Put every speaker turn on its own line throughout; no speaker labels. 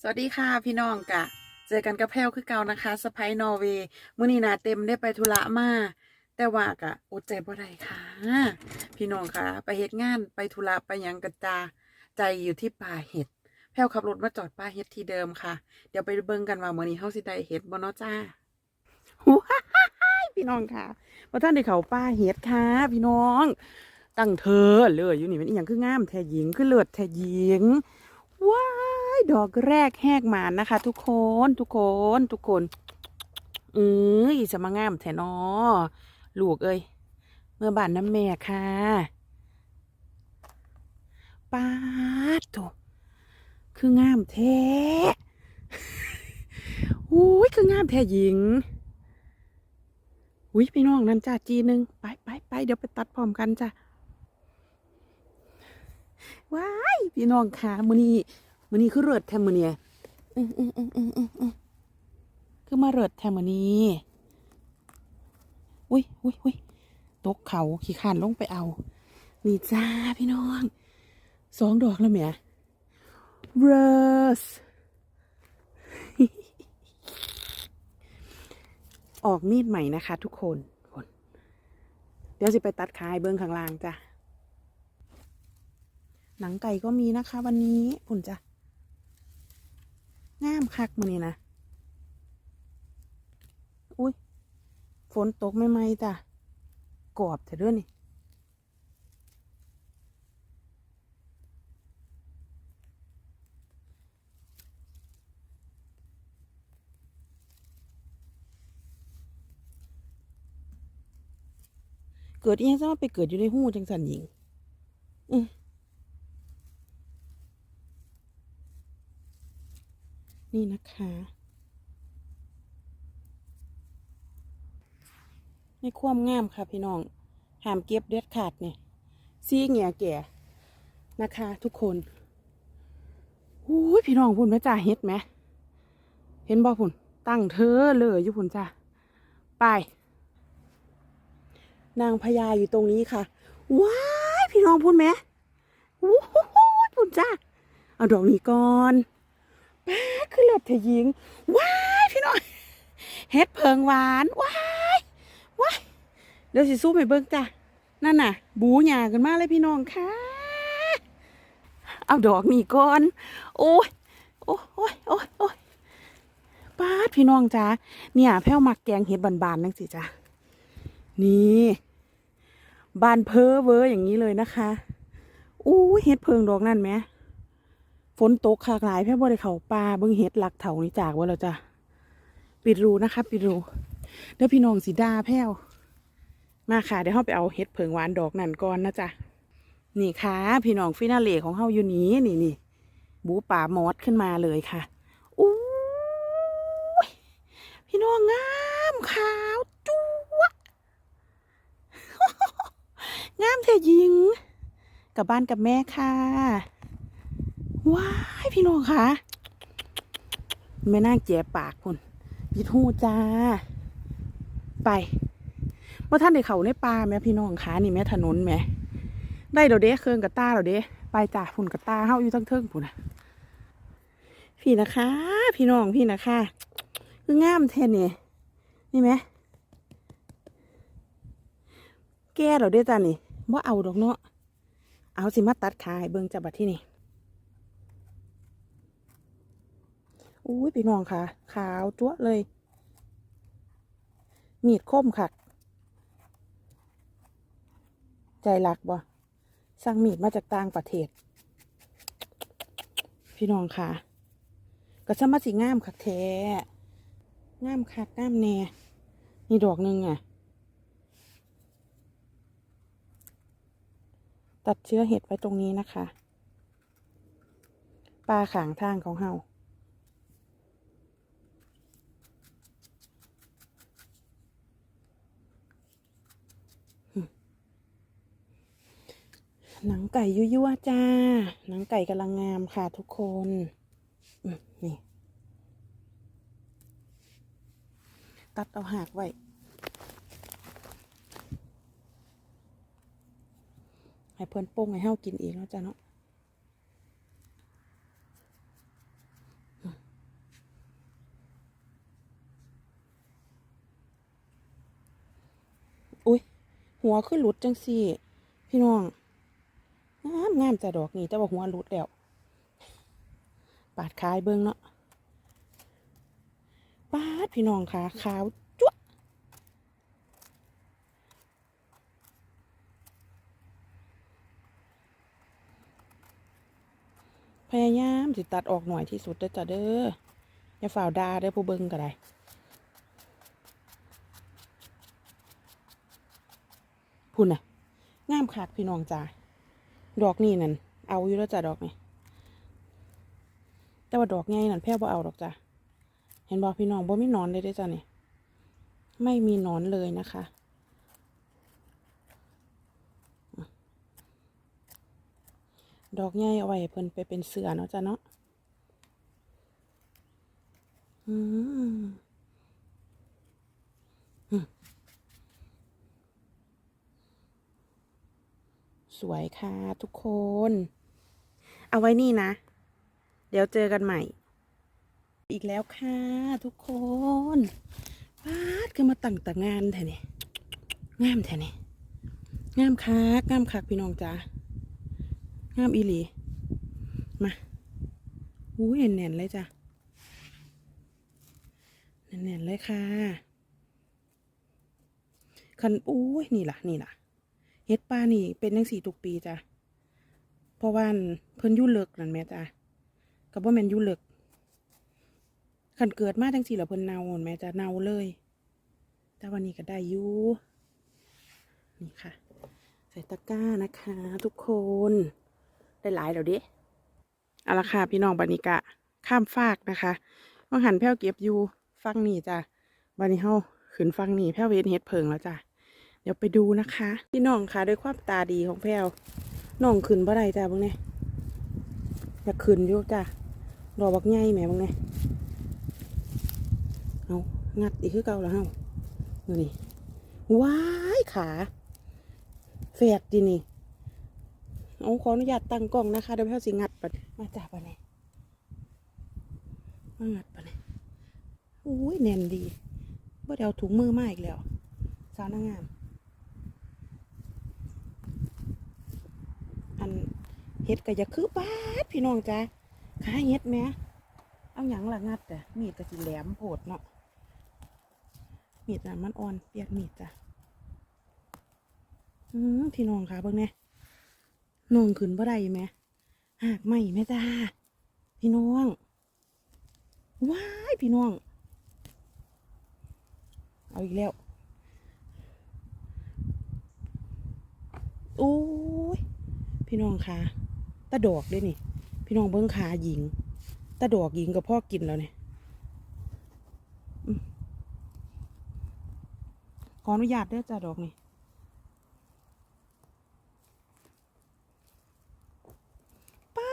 สวัสดีค่ะพี่น้องกะ เจอกันกับแพลวคือเก่านะคะสไปนอร์เวย์มื้อนี้นาเต็มได้ไปธุระมาแต่ว่ากะอดใจบ่ได้ค่ะ พี่น้องค่ะ ไปเฮ็ดงานไปธุระไปยังกระจาใจอยู่ที่ป่าเห็ด แพลวขับรถมาจอดป่าเห็ดที่เดิมค่ะ เดี๋ยวไปเบิ่งกันว่ามื้อนี้เฮาสิได้เห็ดบ่เนาะจ้าพี่น้องค่ะว่าท่านได้เขาป่าเห็ดค่ะ พี่น้อง ตั้งเธอเลยอยู่นี่มันอีหยังคืองามแท้หญิงคือเลิศแท้หญิงว้า ยดอกแรกแหกหมานนะคะ ทุกคนทุกคนทุกคนเอ้ยจะมางามแทนอลูกเอ้ยเมื่อบานน้ำแม่ค่ะป้าดโถคืองามแท้อุ้ยคืองามแท้หญิงอุ้ยพี่น้องนั่นจ้าจีนึงไปไปไปเดี๋ยวไปตัดพร้อมกันจ้ะว้ายพี่น้องค่ะมือนี้ มือนี้คือเริดแทมมือเนียคือมาเริดแทมมือนี้อุ้ยอุ้ยอุ้ยตกเขาขี่ขานลงไปเอา นี่จ้าพี่น้อง สองดอกแล้วแหม่เรสออกมีดใหม่นะคะ ทุกคนคนเดี๋ยวสิไปตัดคายเบิ้องข้างล่างจ้ะ หนังไก่ก็มีนะคะวันนี้ผุ่นจ้ะ งามคักมันนี่นะ อุ้ย ฝนตกไม่ไหมจ้ะกรอบแต่เด้วยนี่เกิดอีหยังซะว่าไปเกิดอยู่ในหูจังสันหญิง อือ นี่นะคะในความงามค่ะพี่น้องหามเก็บเด็ดขาดเนี่ยซีเงียแก่นะคะ ทุกคนหูยพี่น้องพุ่นแม่จ่าเฮ็ดไหม เห็นบ่พุ่นตั้งเธอเลยอยู่พุ่นจ้าไป นางพญาอยู่ตรงนี้ค่ะ ว้ายพี่น้องพุ่นไหมวู้ฮู้ฮู้พุ่นจ้าเอาดอกนี้ก่อน ป้าคือเลิศเธอหญิง ว้ายพี่น้องเฮ็ดเพิงหวาน ว้ายว้ายเดี๋ยวสิสู้ไปเบิ่งจ้ะนั่นน่ะ บูหยากันมากเลยพี่น้องค่ะ เอาดอกนี่ก่อน โอ้ยโอ้ยโอ้ยโอ้ยโอ้ยป้าดพี่น้องจ้าเนี่ยแพ้วมักแกงเห็ดบานๆนั่งสิจ้ะนี่บานเพอเวอร์อย่างนี้เลยนะคะอู้เห็ดเพิงดอกนั่นไหม ฝนตกคากหลายแพ่บ่ได้เขาป่าเบิ่งเฮ็ดหลักเถานี่จากว่าเราจะปิดรูนะคะ ปิดรูเดี๋ยวพี่น้องสีดาแพ้วมาค่ะเดี๋ยวเราไปเอาเฮ็ดเผิงหวานดอกนั่นก่อนนะจ๊ะนี่ค่ะ พี่น้องฟินาเล่ของเฮาอยู่นี้นี่นี่บูป่ามอดขึ้นมาเลยค่ะอู้พี่น้องงามขาวจั๊วะงามเทยิงกลับบ้านกับแม่ค่ะ ว้ายพี่น้องคะแม่นางแจปากคุณพิดหูจ้า ไปว่าท่านได้เขาในป่าแม่พี่น้องคะนี่แม่ถนนแม่ได้เดี๋ยวเด้เครื่องกับตาเดี๋ยวเด้ไปจ้าพุ่นกับตาเฮาอยู่ทั้งเทิงพุ่นนะพี่นะคะ พี่น้องพี่นะคะคืองามแท้เนี่ยนี่ไหมแก่เดี๋ยวเด้จ้านี่ว่าเอาดอกเนาะเอาสิมาตัดขายเบิ่งจับบัดที่นี่ อุ้ยพี่น้องค่ะ ขาวจั๊วเลย มีดคมค่ะ ใจหลักบ่สั่งมีดมาจากต่างประเทศ พี่น้องค่ะ ก็สมาสิงามคักแท้งามคักงามแน่นี่ดอกหนึ่งอะ ตัดเชื้อเห็ดไว้ตรงนี้นะคะ ปลาขางทางของเฮา หนังไก่ยั่วจ้า หนังไก่กำลังงามค่ะทุกคนนี่ ตัดเอาหากไว้ให้เพื่อนโป้งให้เฮากินอีกแล้วจ้าเนาะอุ้ยหัวขึ้นหลุดจังสิพี่น้อง งามจะดอกนี่แต่ว่าหัวหลุดแล้วปาดคายเบิ้งเนาะปาดพี่น้องค่ะขาวจุ๊ะพยายามสิตัดออกหน่อยที่สุดเด้อจ้ะเด้ออย่าฝ่าวดาเด้อผู้เบิ้งก็ได้พุ่นน่ะ งามคักพี่น้องจ้า ดอกนี่นั่น เอาอยู่แล้วจ้ะดอกนี่แต่ว่าดอกไงนั่นแพ้บ่เอาดอกจ้ะ เห็นบอกพี่น้องบ่มีนอนเลยด้อจ้ะนี่ ไม่มีนอนเลยนะคะ ดอกใหญ่เอาไว้เพิ่นไปเป็นเสือเนาะจ้ะเนาะ อืม สวยค่ะทุกคน เอาไว้นี่นะ เดี๋ยวเจอกันใหม่ อีกแล้วค่ะทุกคนปาดคือมาตั้งแต่งานแท่นี่งามแท่นี่งามคักงามคักพี่น้องจ้างามอีหลี มาอุ้ยแน่นเลยจ้ะแน่นเลยค่ะคันอุ้ยนี่ล่ะ นี่ล่ะ เฮ็ดป้านี่เป็นจังสี่ทุกปีจ้ะเพราะว่าเพิ่นยู่เลิกนั่นแม่จ้ะก็บ่แม่นยู่เลิกคันเกิดมาจังสี่แล้วเพิ่นเน่านั่นแม่จ้ะเน่าเลย แต่วันนี้ก็ได้อยู่นี่ค่ะ ใส่ตะกร้านะคะ ทุกคนได้หลายแล้วเด้เอาละค่ะพี่น้องบานิกะ ข้ามฟากนะคะว่างหันแพ้วเก็บอยู่ฟังนี่จ้ะบานี้เฮาขึ้นฟังนี่แพ้วเวทเฮ็ดเพิงแล้วจ้ะ ดี๋ยวไปดูนะคะ พี่น้องค่ะด้วยความตาดีของแพรวน้องขึ้นบ่ได้จ้าบิ่งเนี่ยอยากขึ้นอยู่จ้ะรอบักใหญ่แหมบิ่งเนี่ยเอางัดอีกคือเก่าแล้วเฮาดี๋ยวนี่ว้ายขาแฝดดินี่เอาขออนุญาตตั้งกล้องนะคะเดี๋ยวแพรวสิงัดปัดมาจ้าปะเนี่ยมางัดปะเนี่ยอุ้ยแน่นดีบ่ได้เอาถุงมือมาอีกแล้วสาวนางงาม อัน เฮ็ดก็อย่าคือบาดพี่น้องจ้าขาเฮ็ดแหมเอาหยังละงัดอ่มีดก็สิแหลมโพดเนาะมีดน่ะมันอ่อนเปียกมีดจ้ะอืมพี่น้องค่ะเบิ่งแหน่น้องขึ้นบ่ได้แหมหากไม่แม่จ้าพี่น้องว้ายพี่น้อง เอาอีกแล้วโอ้ยพี่น้องคะ ตาดอกด้วยนี่ พี่น้องเบิ้งขาหญิงตาดอกหญิงกับพ่อกินแล้วเนี่ยขออนุญาตเด้อจ้าดอกนี่ป้า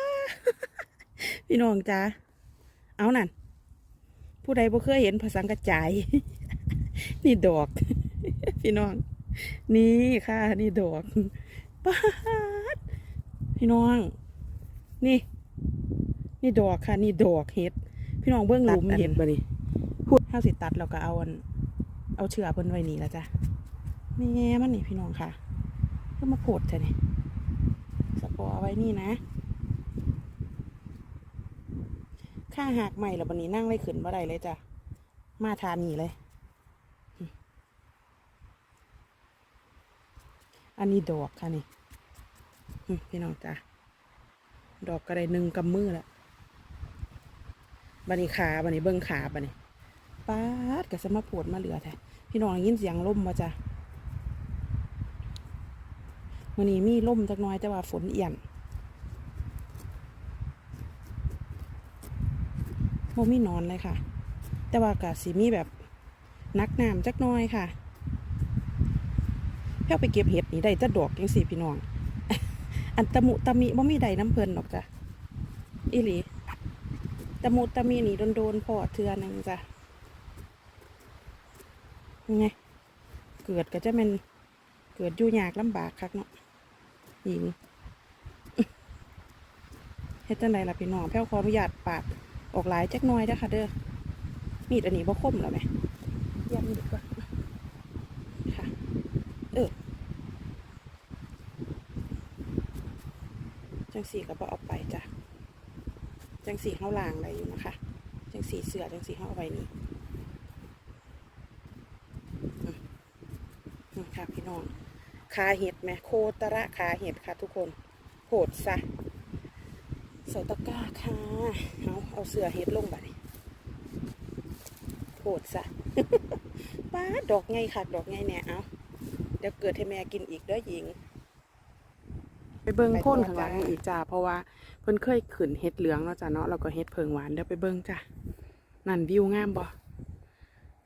พี่น้องจ้าเอานั่น ผู้ใดบ่เคยเห็นภาษากระจาย นี่ดอก พี่น้อง นี่ค่ะ นี่ดอกป๊าพี่น้อง นี่ นี่ดอกค่ะ นี่ดอกเห็ด พี่น้องเบื้องหลุมเห็ดบ่นี่พูดห้าสิตัดแล้วก็เอาอัน เอาเชือกเพิ่นไว้นี่แล้วจ้ะแม่มันนี่พี่น้องค่ะก็มาโพดเถอะนี่สปอร์ไว้นี่นะข้าหักใหม่แล้ววันนี้นั่งเลยขึ้นบ่ได้เลยจ้ะ มาทานนี่เลย อันนี้ดอกค่ะนี่อืมพี่น้องจ้ะ ดอกกระไดหนึ่งกำมือแล้วบันนี้ขาบันนี้เบิ้งขาบันนี้ป๊าดกับสมาปวดมาเหลือแท้พี่น้องได้ยินเสียงลมมาจ้ะวันนี้มีลมจักน้อยแต่ว่าฝนเอี่ยนโมมีนอนเลยค่ะ แต่ว่ากะสีมีแบบนักน้ำจักน้อยค่ะเพี่าไปเก็บเห็ดนี่ได้จะดอกยังสี่พี่น้อง อันตะมุตะมิบ่มีใดน้ำเพลินหรอกจ้ะอีหลีตะมุตะมินี่โดนๆพอเทือนึงจ้ะยังไงเกิดก็จะเป็นเกิดอยู่ยากลำบากคักเนาะหญิงเฮ็ดจังไดล่ะพี่น้องแพ้วขออนุญาตปาดออกหลายจักหน้อยเด้อค่ะเด้อมีดอันนี้บ่คมแล้วไหมยันมีดก่อนค่ะ เออ จังสีก็บ่เอาไปจ้ะ จังสีเข้าล่างอะไรอยู่นะคะ จังสีเสือจังสีเข้าเอาไว้นี่อืมอืมค่ะพี่น้องขาเห็ดไหมโคตระขาเห็ดค่ะทุกคนโหดซะใส่ตะกร้าค่ะเอาเอาเสือเห็ดลงไปโหดซะป้าดดอกไงค่ะ ดอกไงเนี่ยเอาเดี๋ยวเกิดให้แม่กินอีกเด้อหญิง ไปเบิ้งโพ่นข้างหลังอีกจ้าเพราะว่าเพิ่นเคยขึ้นเห็ดเหลืองเนาะจ้ะเนาะแล้วก็เห็ดเพิงหวานเดี๋ยวไปเบิ้งจ้ะนั่นวิวงามบ่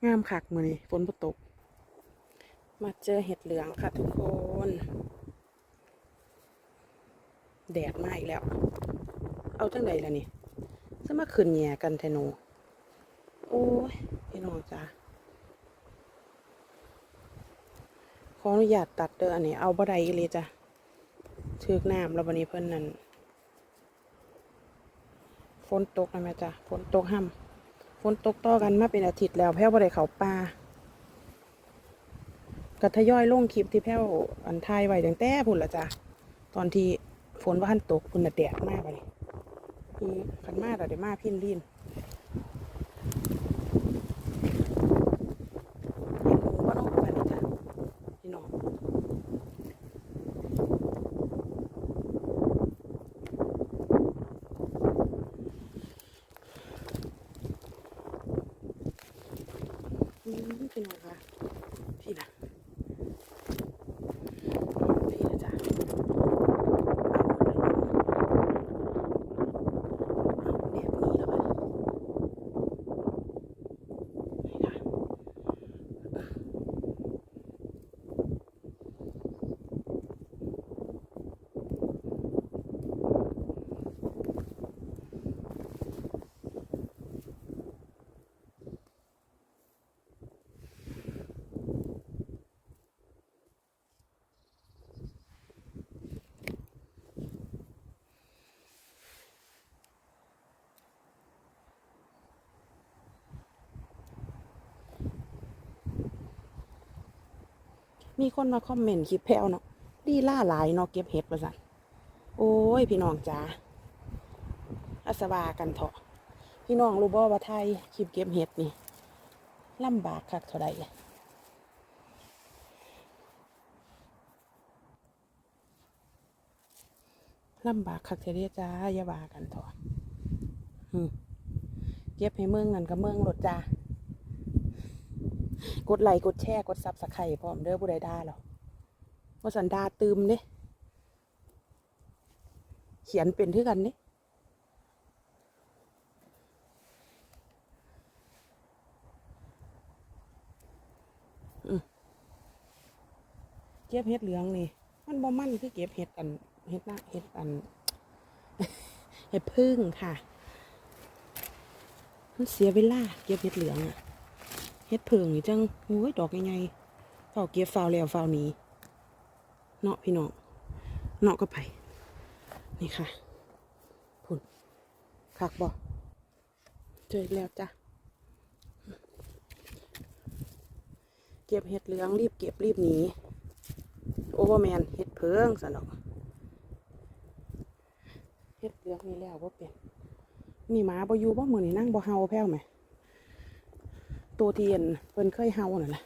งามคักมื้อนี้ฝนบ่ตก มาเจอเห็ดเหลืองค่ะทุกคน แดดมาอีกแล้ว เอาจังไดล่ะนี่จะมาขึ้นแย่กันแทโนโอ้ยพี่น้องจ้าขออนุญาตตัดเด้ออันนี้เอาบ่ได้อีหลีจ้ะ ถือกน้ำแล้ววันนี้เพิ่นนั่นฝนตกนะแม่จ้ะฝนตกห่ำฝนตกต่อกันมาเป็นอาทิตย์แล้วแพ้วบ่ได้เขาป่าก็ทยอยลงคลิปที่แพ้วอันทายไว้ตั้งแต่พุ่นละจ้ะตอนที่ฝนว่าหันตกพุ่นน่ะแดดมากไปคือขันมาแต่เดี๋ยวมาพินลินเห็นหมูว่าน้องกันนี่จ้ะพี่น้อง อืมพี่น้องค่ะพี่นะพี่นะจ๊ะเอาหมดเลยเอาแบบนี้แล้วกันนี่ค่ะ มีคนมาคอมเมนต์คลิปแพลวเนาะดีล่าหลายเนาะเก็บเห็ดประสันโอ้ย พี่น้องจ้าอาสวากันเถอะพี่น้องรู้บ่ว่าไทยคลิปเก็บเห็ดนี่ลำบากคักเท่าใดลำบากคักเท่าใดจ้าอย่าว่ากันเถอะเก็บให้เมืองนั่นก็เมืองรถจ้า กดไลค์กดแชร์กดซับสไครต์พร้อมเด้อผู้ใดด่าหรอว่าสันดาตืมเด้เขียนเป็นที่กันเด้เก็บเห็ดเหลืองนี่ มันบ่มันคือเก็บเห็ดอันเห็ดหน้าเห็ดอันเห็ดพึ่งค่ะ มันเสียเวลาเก็บเห็ดเหลืองอะ เฮ็ดเพิงนี่จังโอ้ยดอกใหญ่ๆเฝ้าเก็บเฝ้าแล้วเฝ้าหนี้เนาะพี่น้องเนาะก็ไป นี่ค่ะพุ่นคักบ่เจอแล้วจ้ะเก็บเห็ดเหลืองรีบเก็บรีบหนีโอเวอร์แมนเห็ดเพิงสนอกเห็ดเหลืองนี่แล้วว่าเป็นนี่หมาบ่อยู่บ่มือนี่นั่งบ่เฮาแพ้วไหม ตัวเทียนเพิ่นเคยเฮานั่นะ